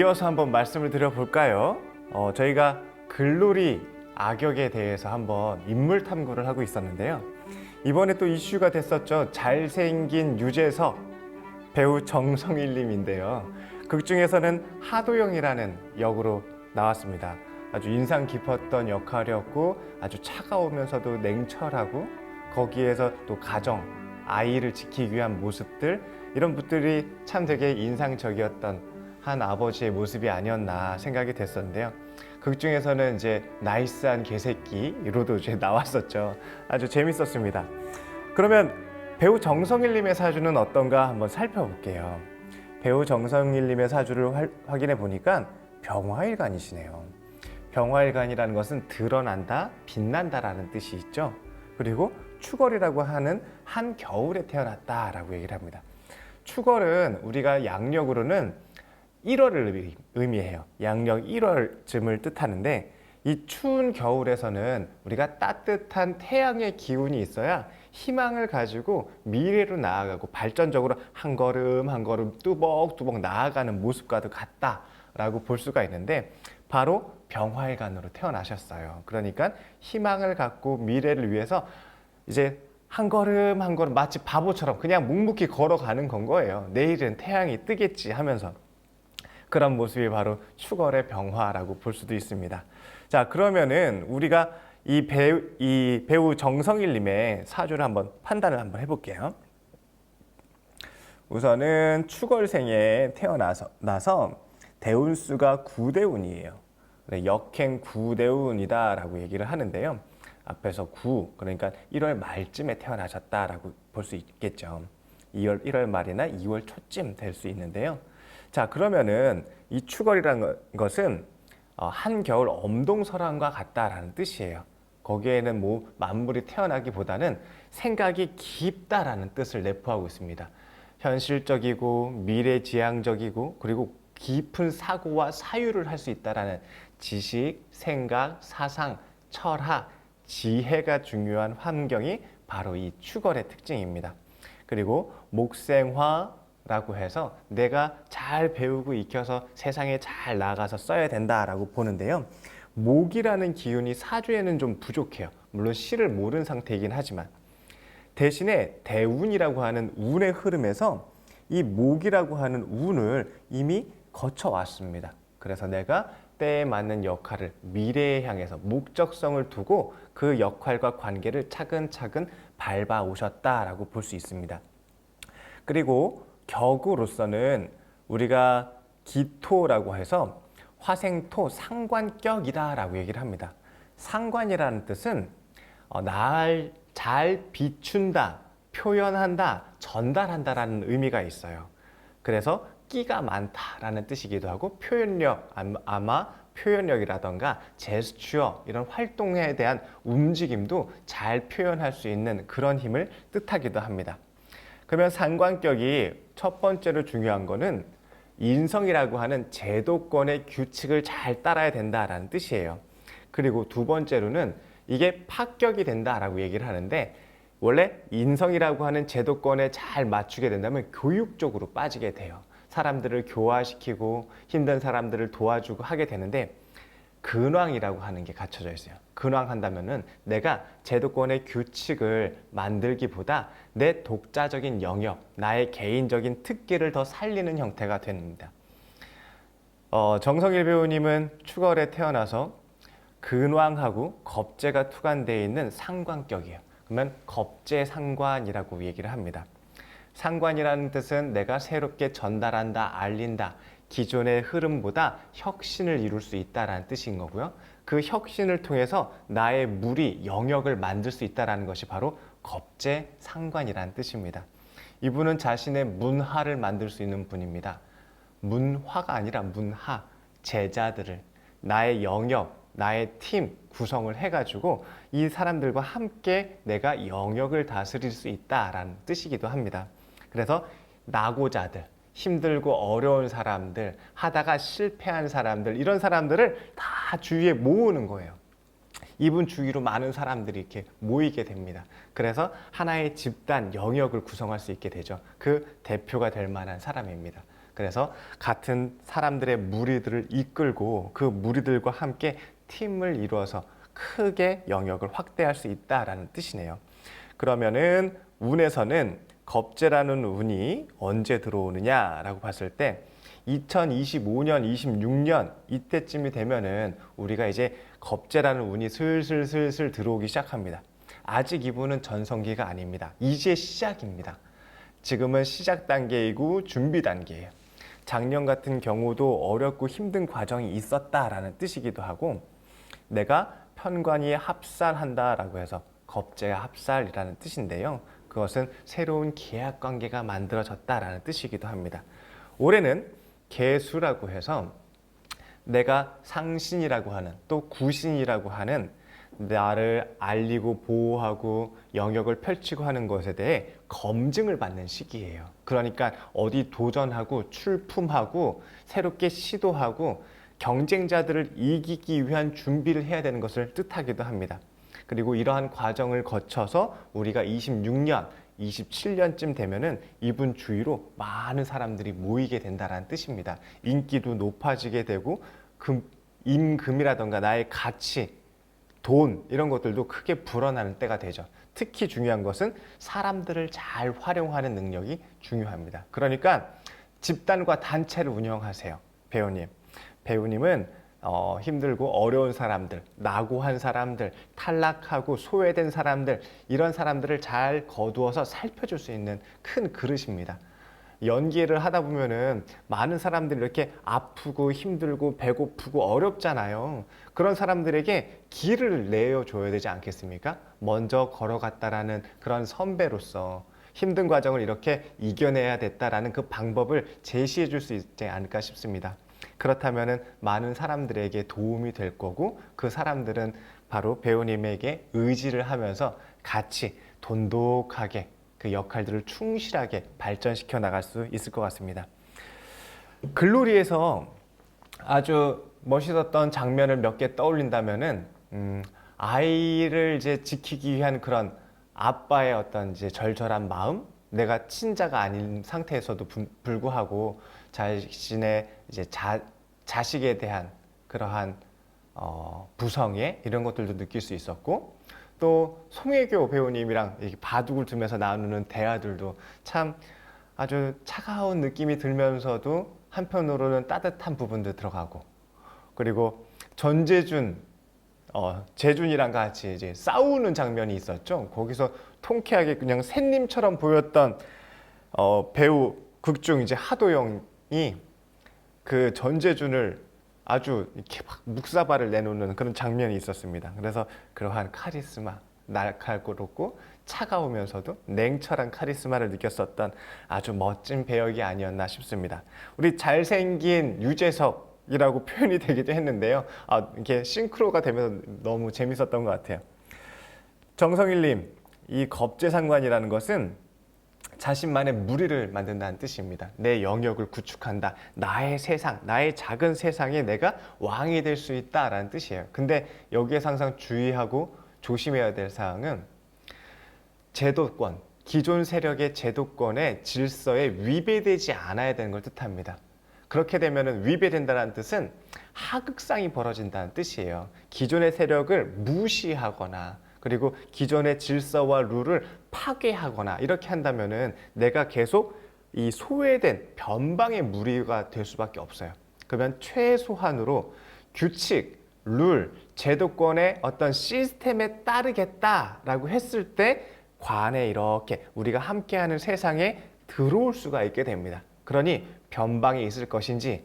이어서 한번 말씀을 드려볼까요? 어, 저희가 글로리 악역에 대해서 한번 인물 탐구를 하고 있었는데요. 이번에 또 이슈가 됐었죠. 잘생긴 유재석 배우 정성일님인데요. 극 중에서는 하도영이라는 역으로 나왔습니다. 아주 인상 깊었던 역할이었고 아주 차가우면서도 냉철하고 거기에서 또 가정, 아이를 지키기 위한 모습들 이런 것들이 참 되게 인상적이었던 한 아버지의 모습이 아니었나 생각이 됐었는데요. 극 중에서는 이제 나이스한 개새끼로도 이제 나왔었죠. 아주 재밌었습니다. 그러면 배우 정성일님의 사주는 어떤가 한번 살펴볼게요. 배우 정성일님의 사주를 활- 확인해 보니까 병화일간이시네요. 병화일간이라는 것은 드러난다, 빛난다라는 뜻이 있죠. 그리고 추걸이라고 하는 한 겨울에 태어났다라고 얘기를 합니다. 추걸은 우리가 양력으로는 1월을 의미해요. 양력 1월쯤을 뜻하는데 이 추운 겨울에서는 우리가 따뜻한 태양의 기운이 있어야 희망을 가지고 미래로 나아가고 발전적으로 한 걸음 한 걸음 뚜벅뚜벅 나아가는 모습과도 같다라고 볼 수가 있는데 바로 병화일간으로 태어나셨어요. 그러니까 희망을 갖고 미래를 위해서 이제 한 걸음 한 걸음 마치 바보처럼 그냥 묵묵히 걸어가는 건 거예요. 내일은 태양이 뜨겠지 하면서 그런 모습이 바로 추걸의 병화라고 볼 수도 있습니다. 자, 그러면은 우리가 이 배우, 이 배우 정성일님의 사주를 한번 판단을 한번 해볼게요. 우선은 추걸생에 태어나서 나서 대운수가 구대운이에요. 네, 역행 구대운이다라고 얘기를 하는데요. 앞에서 구 그러니까 1월 말쯤에 태어나셨다라고 볼 수 있겠죠. 2월 1월 말이나 2월 초쯤 될 수 있는데요. 자 그러면은 이 추걸이라는 것- 것은 어, 한겨울 엄동설한과 같다라는 뜻이에요. 거기에는 뭐 만물이 태어나기보다는 생각이 깊다라는 뜻을 내포하고 있습니다. 현실적이고 미래지향적이고 그리고 깊은 사고와 사유를 할 수 있다라는 지식, 생각, 사상, 철학, 지혜가 중요한 환경이 바로 이 추걸의 특징입니다. 그리고 목생화 라고 해서 내가 잘 배우고 익혀서 세상에 잘 나가서 써야 된다라고 보는데요. 목이라는 기운이 사주에는 좀 부족해요. 물론 실을 모르는 상태이긴 하지만 대신에 대운이라고 하는 운의 흐름에서 이 목이라고 하는 운을 이미 거쳐왔습니다. 그래서 내가 때에 맞는 역할을 미래에 향해서 목적성을 두고 그 역할과 관계를 차근차근 밟아 오셨다라고 볼 수 있습니다. 그리고 격으로서는 우리가 기토라고 해서 화생토 상관격이다라고 얘기를 합니다. 상관이라는 뜻은 어, 날잘 비춘다, 표현한다, 전달한다라는 의미가 있어요. 그래서 끼가 많다라는 뜻이기도 하고 표현력 암- 아마 표현력이라던가 제스처 이런 활동에 대한 움직임도 잘 표현할 수 있는 그런 힘을 뜻하기도 합니다. 그러면 상관격이 첫 번째로 중요한 거는 인성이라고 하는 제도권의 규칙을 잘 따라야 된다라는 뜻이에요. 그리고 두 번째로는 이게 파격이 된다라고 얘기를 하는데 원래 인성이라고 하는 제도권에 잘 맞추게 된다면 교육적으로 빠지게 돼요. 사람들을 교화시키고 힘든 사람들을 도와주고 하게 되는데 근황이라고 하는 게 갖춰져 있어요. 근황한다면은 내가 제도권의 규칙을 만들기보다 내 독자적인 영역, 나의 개인적인 특기를 더 살리는 형태가 됩니다. 어, 정성일 배우님은 추걸에 태어나서 근황하고 겁재가 투관되어 있는 상관격이에요. 그러면 겁재상관이라고 얘기를 합니다. 상관이라는 뜻은 내가 새롭게 전달한다, 알린다, 기존의 흐름보다 혁신을 이룰 수 있다라는 뜻인 거고요. 그 혁신을 통해서 나의 무리, 영역을 만들 수 있다라는 것이 바로 겁재상관이라는 뜻입니다. 이분은 자신의 문화를 만들 수 있는 분입니다. 문화가 아니라 문하, 제자들을 나의 영역, 나의 팀 구성을 해가지고 이 사람들과 함께 내가 영역을 다스릴 수 있다라는 뜻이기도 합니다. 그래서 나고자들, 힘들고 어려운 사람들, 하다가 실패한 사람들, 이런 사람들을 다 주위에 모으는 거예요. 이분 주위로 많은 사람들이 이렇게 모이게 됩니다. 그래서 하나의 집단 영역을 구성할 수 있게 되죠. 그 대표가 될 만한 사람입니다. 그래서 같은 사람들의 무리들을 이끌고 그 무리들과 함께 팀을 이루어서 크게 영역을 확대할 수 있다라는 뜻이네요. 그러면은 운에서는 겁재라는 운이 언제 들어오느냐라고 봤을 때 2025년, 26년 이때쯤이 되면은 우리가 이제 겁재라는 운이 슬슬 슬슬 들어오기 시작합니다. 아직 이분은 전성기가 아닙니다. 이제 시작입니다. 지금은 시작 단계이고 준비 단계예요. 작년 같은 경우도 어렵고 힘든 과정이 있었다라는 뜻이기도 하고 내가 편관위에 합살한다라고 해서 겁재가 합살이라는 뜻인데요. 그것은 새로운 계약 관계가 만들어졌다라는 뜻이기도 합니다. 올해는 개수라고 해서 내가 상신이라고 하는 또 구신이라고 하는 나를 알리고 보호하고 영역을 펼치고 하는 것에 대해 검증을 받는 시기예요. 그러니까 어디 도전하고 출품하고 새롭게 시도하고 경쟁자들을 이기기 위한 준비를 해야 되는 것을 뜻하기도 합니다. 그리고 이러한 과정을 거쳐서 우리가 26년, 27년쯤 되면은 이분 주위로 많은 사람들이 모이게 된다라는 뜻입니다. 인기도 높아지게 되고 금, 임금이라던가 나의 가치, 돈 이런 것들도 크게 불어나는 때가 되죠. 특히 중요한 것은 사람들을 잘 활용하는 능력이 중요합니다. 그러니까 집단과 단체를 운영하세요. 배우님. 배우님은 어, 힘들고 어려운 사람들, 낙오한 사람들, 탈락하고 소외된 사람들, 이런 사람들을 잘 거두어서 살펴줄 수 있는 큰 그릇입니다. 연기를 하다 보면은 많은 사람들이 이렇게 아프고 힘들고 배고프고 어렵잖아요. 그런 사람들에게 길을 내어줘야 되지 않겠습니까? 먼저 걸어갔다라는 그런 선배로서 힘든 과정을 이렇게 이겨내야 됐다라는 그 방법을 제시해 줄 수 있지 않을까 싶습니다. 그렇다면은 많은 사람들에게 도움이 될 거고 그 사람들은 바로 배우님에게 의지를 하면서 같이 돈독하게 그 역할들을 충실하게 발전시켜 나갈 수 있을 것 같습니다. 글로리에서 아주 멋있었던 장면을 몇 개 떠올린다면은 음, 아이를 이제 지키기 위한 그런 아빠의 어떤 이제 절절한 마음, 내가 친자가 아닌 상태에서도 부- 불구하고 자신의 이제 자, 자식에 대한 그러한 어, 부성애 이런 것들도 느낄 수 있었고 또 송혜교 배우님이랑 바둑을 두면서 나누는 대화들도 참 아주 차가운 느낌이 들면서도 한편으로는 따뜻한 부분도 들어가고 그리고 전재준 어, 재준이랑 같이 이제 싸우는 장면이 있었죠. 거기서 통쾌하게 그냥 샌님처럼 보였던 어, 배우 극중 이제 하도영이 그 전재준을 아주 이렇게 막 묵사발을 내놓는 그런 장면이 있었습니다. 그래서 그러한 카리스마, 날카롭고 차가우면서도 냉철한 카리스마를 느꼈었던 아주 멋진 배역이 아니었나 싶습니다. 우리 잘생긴 유재석이라고 표현이 되기도 했는데요. 아, 이렇게 싱크로가 되면서 너무 재밌었던 것 같아요. 정성일님, 이 겁재상관이라는 것은 자신만의 무리를 만든다는 뜻입니다. 내 영역을 구축한다. 나의 세상, 나의 작은 세상에 내가 왕이 될 수 있다라는 뜻이에요. 근데 여기에서 항상 주의하고 조심해야 될 사항은 제도권, 기존 세력의 제도권의 질서에 위배되지 않아야 되는 걸 뜻합니다. 그렇게 되면은 위배된다는 뜻은 하극상이 벌어진다는 뜻이에요. 기존의 세력을 무시하거나 그리고 기존의 질서와 룰을 파괴하거나 이렇게 한다면은 내가 계속 이 소외된 변방의 무리가 될 수밖에 없어요. 그러면 최소한으로 규칙, 룰, 제도권의 어떤 시스템에 따르겠다라고 했을 때 관에 이렇게 우리가 함께하는 세상에 들어올 수가 있게 됩니다. 그러니 변방에 있을 것인지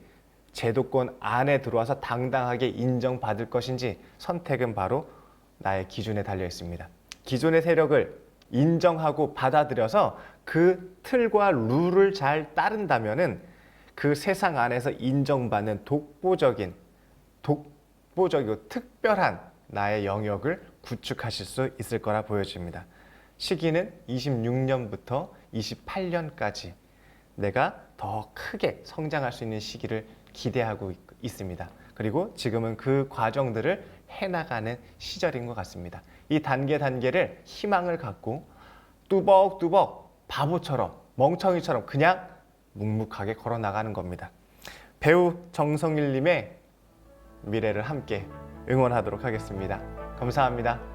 제도권 안에 들어와서 당당하게 인정받을 것인지 선택은 바로 나의 기준에 달려 있습니다. 기존의 세력을 인정하고 받아들여서 그 틀과 룰을 잘 따른다면은 그 세상 안에서 인정받는 독보적인 독보적이고 특별한 나의 영역을 구축하실 수 있을 거라 보여집니다. 시기는 26년부터 28년까지 내가 더 크게 성장할 수 있는 시기를 기대하고 있- 있습니다. 그리고 지금은 그 과정들을 해나가는 시절인 것 같습니다. 이 단계 단계를 희망을 갖고 뚜벅뚜벅 바보처럼 멍청이처럼 그냥 묵묵하게 걸어 나가는 겁니다. 배우 정성일님의 미래를 함께 응원하도록 하겠습니다. 감사합니다.